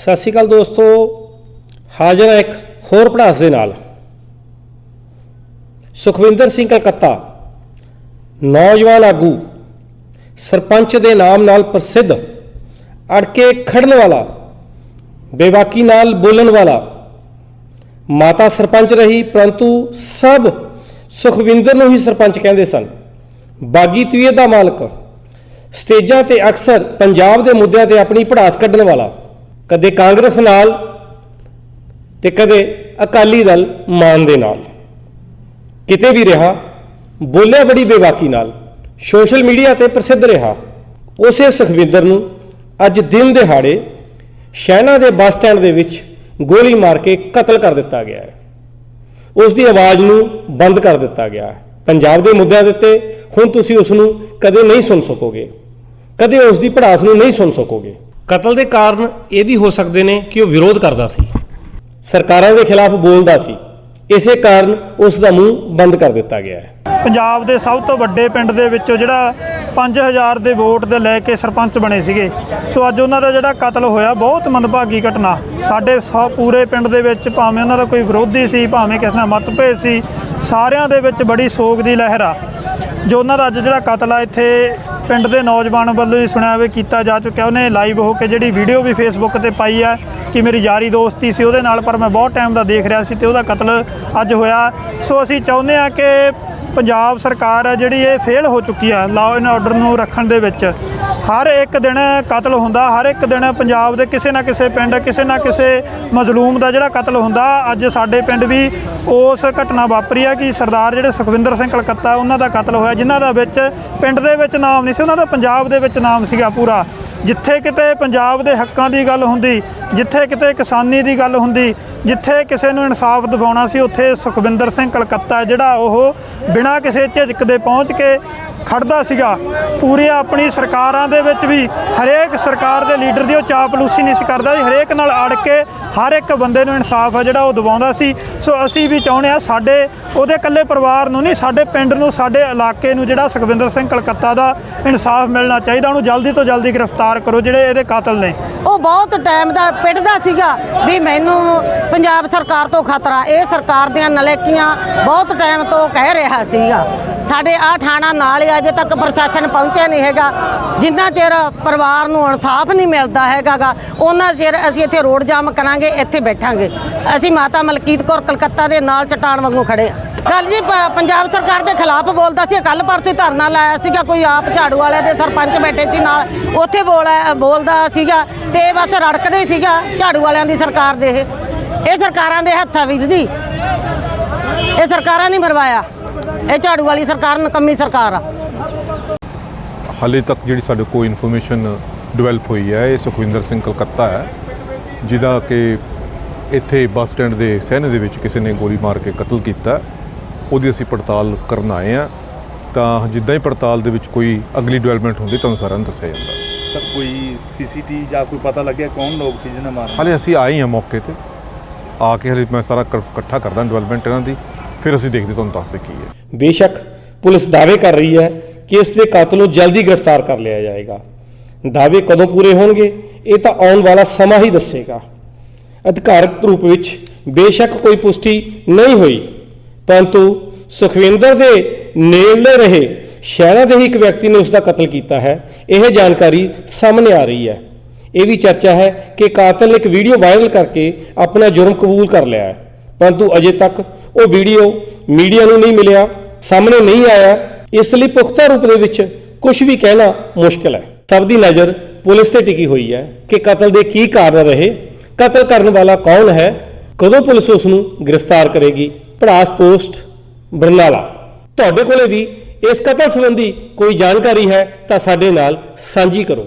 ਸਤਿ ਸ਼੍ਰੀ ਅਕਾਲ ਦੋਸਤੋ। ਹਾਜ਼ਰ ਹੈ ਇੱਕ ਹੋਰ ਪੜਾਸ ਦੇ ਨਾਲ। ਸੁਖਵਿੰਦਰ ਸਿੰਘ ਕਲਕੱਤਾ, ਨੌਜਵਾਨ ਆਗੂ, ਸਰਪੰਚ ਦੇ ਨਾਮ ਨਾਲ ਪ੍ਰਸਿੱਧ, ਅੜਕੇ ਖੜਨ ਵਾਲਾ, ਬੇਵਾਕੀ ਨਾਲ ਬੋਲਣ ਵਾਲਾ, ਮਾਤਾ ਸਰਪੰਚ ਰਹੀ, ਪਰੰਤੂ ਸਭ ਸੁਖਵਿੰਦਰ ਨੂੰ ਹੀ ਸਰਪੰਚ ਕਹਿੰਦੇ ਸਨ। ਬਾਗੀ ਤਵੀਏ ਦਾ ਮਾਲਕ, ਸਟੇਜਾਂ ਤੇ ਅਕਸਰ ਪੰਜਾਬ ਦੇ ਮੁੱਦਿਆਂ ਤੇ ਆਪਣੀ ਪੜਾਸ ਕੱਢਣ ਵਾਲਾ। ਕਦੇ ਕਾਂਗਰਸ ਨਾਲ ਤੇ ਕਦੇ ਅਕਾਲੀ ਦਲ ਮਾਨ ਦੇ ਨਾਲ। ਕਿਤੇ ਵੀ ਰਿਹਾ, ਬੋਲਿਆ ਬੜੀ ਬੇਬਾਕੀ ਨਾਲ, ਸੋਸ਼ਲ ਮੀਡੀਆ ਤੇ ਪ੍ਰਸਿੱਧ ਰਿਹਾ। ਉਸੇ ਸੁਖਵਿੰਦਰ ਨੂੰ ਅੱਜ ਦਿਨ ਦਿਹਾੜੇ ਸ਼ਹਿਣਾ ਦੇ ਬੱਸ ਸਟੈਂਡ ਦੇ ਵਿੱਚ ਗੋਲੀ ਮਾਰ ਕੇ ਕਤਲ ਕਰ ਦਿੱਤਾ ਗਿਆ ਹੈ। ਉਸ ਦੀ ਆਵਾਜ਼ ਨੂੰ ਬੰਦ ਕਰ ਦਿੱਤਾ ਗਿਆ ਹੈ। ਪੰਜਾਬ ਦੇ ਮੁੱਦਿਆਂ ਦੇ ਉੱਤੇ ਹੁਣ ਤੁਸੀਂ ਉਸ ਨੂੰ ਕਦੇ ਨਹੀਂ ਸੁਣ ਸਕੋਗੇ। ਕਦੇ ਉਸ ਦੀ ਪੜਾਸ ਨੂੰ ਨਹੀਂ ਸੁਣ ਸਕੋਗੇ। ਕਤਲ ਦੇ ਕਾਰਨ ਇਹ ਵੀ ਹੋ ਸਕਦੇ ਨੇ ਕਿ ਉਹ ਵਿਰੋਧ ਕਰਦਾ ਸੀ। ਸਰਕਾਰਾਂ ਦੇ ਖਿਲਾਫ ਬੋਲਦਾ ਸੀ। ਇਸੇ ਕਾਰਨ ਉਸ ਦਾ ਮੂੰਹ ਬੰਦ ਕਰ ਦਿੱਤਾ ਗਿਆ ਹੈ। ਪੰਜਾਬ ਦੇ ਸਭ ਤੋਂ ਵੱਡੇ ਪਿੰਡ ਦੇ ਵਿੱਚੋਂ ਜਿਹੜਾ 5000 ਦੇ ਵੋਟ ਦੇ ਲੈ ਕੇ ਸਰਪੰਚ ਬਣੇ ਸੀਗੇ। ਸੋ ਅੱਜ ਉਹਨਾਂ ਦਾ ਜਿਹੜਾ ਕਤਲ ਹੋਇਆ, ਬਹੁਤ ਮੰਦਭਾਗੀ ਘਟਨਾ। ਸਾਡੇ ਸੌ ਪੂਰੇ ਪਿੰਡ ਦੇ ਵਿੱਚ ਭਾਵੇਂ ਉਹਨਾਂ ਦਾ ਕੋਈ ਵਿਰੋਧੀ ਸੀ, ਭਾਵੇਂ ਕਿਸੇ ਨਾਲ ਮਤਭੇਦ ਸੀ, ਸਾਰਿਆਂ ਦੇ ਵਿੱਚ ਬੜੀ ਸੋਗ ਦੀ ਲਹਿਰ ਆ। ਜੋ ਉਹਨਾਂ ਦਾ ਅੱਜ ਜਿਹੜਾ ਕਤਲ ਆ, ਇੱਥੇ ਪਿੰਡ ਦੇ ਨੌਜਵਾਨ ਵੱਲੋਂ ਹੀ ਸੁਣਿਆ ਵੀ ਕੀਤਾ ਜਾ ਚੁੱਕਿਆ। ਉਹਨੇ ਲਾਈਵ ਹੋ ਕੇ ਜਿਹੜੀ ਵੀਡੀਓ ਵੀ ਫੇਸਬੁੱਕ ਤੇ ਪਾਈ ਆ ਕਿ ਮੇਰੀ ਯਾਰੀ ਦੋਸਤੀ ਸੀ, ਉਹਦੇ ਨਾਲ ਪਰ ਮੈਂ ਬਹੁਤ ਟਾਈਮ ਦਾ ਦੇਖ ਰਿਹਾ ਸੀ ਤੇ ਉਹਦਾ ਕਤਲ ਅੱਜ ਹੋਇਆ। ਸੋ ਅਸੀਂ ਚਾਹੁੰਦੇ ਆ ਕਿ ਪੰਜਾਬ ਸਰਕਾਰ ਹੈ ਜਿਹੜੀ ਇਹ ਫੇਲ ਹੋ ਚੁੱਕੀ ਹੈ ਲਾਅ ਐਂਡ ਆਰਡਰ ਨੂੰ ਰੱਖਣ ਦੇ ਵਿੱਚ। ਹਰ ਇੱਕ ਦਿਨ ਕਤਲ ਹੁੰਦਾ, ਹਰ ਇੱਕ ਦਿਨ ਪੰਜਾਬ ਦੇ ਕਿਸੇ ਨਾ ਕਿਸੇ ਪਿੰਡ, ਕਿਸੇ ਨਾ ਕਿਸੇ ਮਜ਼ਲੂਮ ਦਾ ਜਿਹੜਾ ਕਤਲ ਹੁੰਦਾ, ਅੱਜ ਸਾਡੇ ਪਿੰਡ ਵੀ ਉਸ ਘਟਨਾ ਵਾਪਰੀ ਆ ਕਿ ਸਰਦਾਰ ਜਿਹੜੇ ਸੁਖਵਿੰਦਰ ਸਿੰਘ ਕਲਕੱਤਾ, ਉਹਨਾਂ ਦਾ ਕਤਲ ਹੋਇਆ, ਜਿਨ੍ਹਾਂ ਦਾ ਵਿੱਚ ਪਿੰਡ ਦੇ ਵਿੱਚ ਨਾਮ ਨਹੀਂ ਸੀ, ਉਹਨਾਂ ਦਾ ਪੰਜਾਬ ਦੇ ਵਿੱਚ ਨਾਮ ਸੀਗਾ ਪੂਰਾ। ਜਿੱਥੇ ਕਿਤੇ ਪੰਜਾਬ ਦੇ ਹੱਕਾਂ ਦੀ ਗੱਲ ਹੁੰਦੀ ਜਿੱਥੇ ਕਿਤੇ ਕਿਸਾਨੀ ਦੀ ਗੱਲ ਹੁੰਦੀ, ਜਿੱਥੇ ਕਿਸੇ ਨੂੰ ਇਨਸਾਫ ਦਿਵਾਉਣਾ ਸੀ, ਉੱਥੇ ਸੁਖਵਿੰਦਰ ਸਿੰਘ ਕਲਕੱਤਾ ਜਿਹੜਾ ਉਹ ਬਿਨਾਂ ਕਿਸੇ ਝਿਜਕ ਦੇ ਪਹੁੰਚ ਕੇ ਖੜਦਾ ਸੀਗਾ। ਪੂਰੀ ਆਪਣੀ ਸਰਕਾਰਾਂ ਦੇ ਵਿੱਚ ਵੀ ਹਰੇਕ ਸਰਕਾਰ ਦੇ ਲੀਡਰ ਦੀ ਉਹ ਚਾਪਲੂਸੀ ਨਹੀਂ ਸੀ ਕਰਦਾ ਜੀ। ਹਰੇਕ ਨਾਲ ਅੜ ਕੇ ਹਰ ਇੱਕ ਬੰਦੇ ਨੂੰ ਇਨਸਾਫ ਆ ਜਿਹੜਾ ਉਹ ਦਿਵਾਉਂਦਾ ਸੀ। ਸੋ ਅਸੀਂ ਵੀ ਚਾਹੁੰਦੇ ਆ ਸਾਡੇ, ਉਹਦੇ ਇਕੱਲੇ ਪਰਿਵਾਰ ਨੂੰ ਨਹੀਂ, ਸਾਡੇ ਪਿੰਡ ਨੂੰ, ਸਾਡੇ ਇਲਾਕੇ ਨੂੰ ਜਿਹੜਾ ਸੁਖਵਿੰਦਰ ਸਿੰਘ ਕਲਕੱਤਾ ਦਾ ਇਨਸਾਫ ਮਿਲਣਾ ਚਾਹੀਦਾ, ਉਹਨੂੰ ਜਲਦੀ ਤੋਂ ਜਲਦੀ ਗ੍ਰਿਫਤਾਰ ਕਰੋ ਜਿਹੜੇ ਇਹਦੇ ਕਾਤਲ ਨੇ। ਉਹ ਬਹੁਤ ਟਾਈਮ ਦਾ ਪਿੱਟਦਾ ਸੀਗਾ ਵੀ ਮੈਨੂੰ ਪੰਜਾਬ ਸਰਕਾਰ ਤੋਂ ਖਤਰਾ, ਇਹ ਸਰਕਾਰ ਦੀਆਂ ਨਲੇਕੀਆਂ ਬਹੁਤ ਟਾਈਮ ਤੋਂ ਕਹਿ ਰਿਹਾ ਸੀਗਾ। ਸਾਡੇ ਆ ਥਾਣਾ ਨਾਲ ਹੀ ਅਜੇ ਤੱਕ ਪ੍ਰਸ਼ਾਸਨ ਪਹੁੰਚਿਆ ਨਹੀਂ ਹੈਗਾ। ਜਿੰਨਾ ਚਿਰ ਪਰਿਵਾਰ ਨੂੰ ਇਨਸਾਫ ਨਹੀਂ ਮਿਲਦਾ ਹੈਗਾਗਾ ਉਹਨਾਂ ਚਿਰ ਅਸੀਂ ਇੱਥੇ ਰੋਡ ਜਾਮ ਕਰਾਂਗੇ, ਇੱਥੇ ਬੈਠਾਂਗੇ। ਅਸੀਂ ਮਾਤਾ ਮਲਕੀਤ ਕੌਰ ਕਲਕੱਤਾ ਦੇ ਨਾਲ ਚਟਾਨ ਵਾਂਗੂ ਖੜੇ ਆ। ਕੱਲ ਜੀ, ਪ- ਪੰਜਾਬ ਸਰਕਾਰ ਦੇ ਖਿਲਾਫ ਬੋਲਦਾ ਸੀ ਕੱਲ ਪਰਸੋਂ ਧਰਨਾ ਲਾਇਆ ਸੀਗਾ, ਕੋਈ ਆਪ ਝਾੜੂ ਵਾਲਿਆਂ ਦੇ ਸਰਪੰਚ ਬੈਠੇ ਸੀ ਨਾਲ, ਉੱਥੇ ਬੋਲਿਆ ਬੋਲਦਾ ਸੀਗਾ ਤੇ ਇਹ ਬਸ ਰੜਕਦੇ ਸੀਗਾ, ਝਾੜੂ ਵਾਲਿਆਂ ਦੀ ਸਰਕਾਰ ਦੇ ਇਹ। ਇਹ ਸਰਕਾਰਾਂ ਦੇ ਹੱਥਾਂ ਵਿੱਚ ਜੀ। ਇਹ ਸਰਕਾਰਾਂ ਨਹੀਂ ਮਰਵਾਇਆ। ਇਹ ਝਾੜੂ ਵਾਲੀ ਸਰਕਾਰ ਨਕੰਮੀ ਸਰਕਾਰ ਆ। ਹਾਲੇ ਤੱਕ ਜਿਹੜੀ ਸਾਡੇ ਕੋਲ ਇਨਫੋਰਮੇਸ਼ਨ ਡਿਵੈਲਪ ਹੋਈ ਹੈ ਇਹ ਸੁਖਵਿੰਦਰ ਸਿੰਘ ਕਲਕੱਤਾ ਹੈ ਜਿਹਦਾ ਕਿ ਇੱਥੇ ਬੱਸ ਸਟੈਂਡ ਦੇ ਸਹਿਣੇ ਦੇ ਵਿੱਚ ਕਿਸੇ ਨੇ ਗੋਲੀ ਮਾਰ ਕੇ ਕਤਲ ਕੀਤਾ। ਉਹਦੀ ਅਸੀਂ ਪੜਤਾਲ ਕਰਨ ਆਏ ਆ ਤਾਂ ਜਿੱਦਾਂ ਹੀ ਪੜਤਾਲ ਦੇ ਵਿੱਚ ਕੋਈ ਅਗਲੀ ਡਿਵੈਲਪਮੈਂਟ ਹੁੰਦੀ ਤੁਹਾਨੂੰ ਸਾਰਿਆਂ ਨੂੰ ਦੱਸਿਆ ਜਾਂਦਾ। ਸਰ ਕੋਈ ਸੀਸੀਟੀ ਜਾਂ ਕੋਈ ਪਤਾ ਲੱਗਿਆ ਕੌਣ ਲੋਕ ਸੀ ਜਿਹਨੇ ਮਾਰਿਆ? ਹਾਲੇ ਅਸੀਂ ਆਏ ਹਾਂ ਮੌਕੇ ਤੇ। ਆ ਕੇ ਹਲੇ ਮੈਂ ਸਾਰਾ ਇਕੱਠਾ ਕਰਦਾ ਡਿਵੈਲਪਮੈਂਟ ਇਹਨਾਂ ਦੀ। ਫਿਰ ਅਸੀਂ ਦੇਖਦੇ ਤੁਹਾਨੂੰ ਦੱਸਦੇ ਕੀ ਹੈ। ਬੇਸ਼ੱਕ ਪੁਲਿਸ ਦਾਅਵੇ ਕਰ ਰਹੀ ਹੈ ਕਿ ਇਸ ਦੇ ਕਾਤਲ ਨੂੰ ਜਲਦੀ ਗ੍ਰਿਫਤਾਰ ਕਰ ਲਿਆ ਜਾਏਗਾ। ਦਾਅਵੇ ਕਦੋਂ ਪੂਰੇ ਹੋਣਗੇ, ਇਹ ਤਾਂ ਆਉਣ ਵਾਲਾ ਸਮਾਂ ਹੀ ਦੱਸੇਗਾ। ਅਧਿਕਾਰਕ ਰੂਪ ਵਿੱਚ ਬੇਸ਼ੱਕ ਕੋਈ ਪੁਸ਼ਟੀ ਨਹੀਂ ਹੋਈ, ਪਰੰਤੂ ਸੁਖਵਿੰਦਰ ਦੇ ਨੇੜਲੇ ਰਹੇ ਸ਼ਹਿਰਾਂ ਦੇ ਹੀ ਇੱਕ ਵਿਅਕਤੀ ਨੇ ਉਸ ਦਾ ਕਤਲ ਕੀਤਾ ਹੈ, ਇਹ ਜਾਣਕਾਰੀ ਸਾਹਮਣੇ ਆ ਰਹੀ ਹੈ। ਇਹ ਵੀ ਚਰਚਾ ਹੈ ਕਿ ਕਾਤਲ ਨੇ ਇੱਕ ਵੀਡੀਓ ਵਾਇਰਲ ਕਰਕੇ ਆਪਣਾ ਜੁਰਮ ਕਬੂਲ ਕਰ ਲਿਆ ਹੈ, ਪਰੰਤੂ ਅਜੇ ਤੱਕ ਉਹ ਵੀਡੀਓ ਮੀਡੀਆ ਨੂੰ ਨਹੀਂ ਮਿਲਿਆ, ਸਾਹਮਣੇ ਨਹੀਂ ਆਇਆ, ਇਸ ਲਈ ਪੁਖਤਾ ਰੂਪ ਦੇ ਵਿੱਚ ਕੁਝ ਵੀ ਕਹਿਣਾ ਮੁਸ਼ਕਲ ਹੈ। ਸਭ ਦੀ ਨਜ਼ਰ ਪੁਲਿਸ ਤੇ ਟਿਕੀ ਹੋਈ ਹੈ ਕਿ ਕਤਲ ਦੇ ਕੀ ਕਾਰਨ ਰਹੇ, ਕਤਲ ਕਰਨ ਵਾਲਾ ਕੌਣ ਹੈ, ਕਦੋਂ ਪੁਲਿਸ ਉਸ ਨੂੰ ਗ੍ਰਿਫਤਾਰ ਕਰੇਗੀ ਪੜਾਸ ਪੋਸਟ, ਬਰਨਾਲਾ। ਤੁਹਾਡੇ ਕੋਲੇ ਵੀ ਇਸ ਕਤਲ ਸੰਬੰਧੀ ਕੋਈ ਜਾਣਕਾਰੀ ਹੈ ਤਾਂ ਸਾਡੇ ਨਾਲ ਸਾਂਝੀ ਕਰੋ।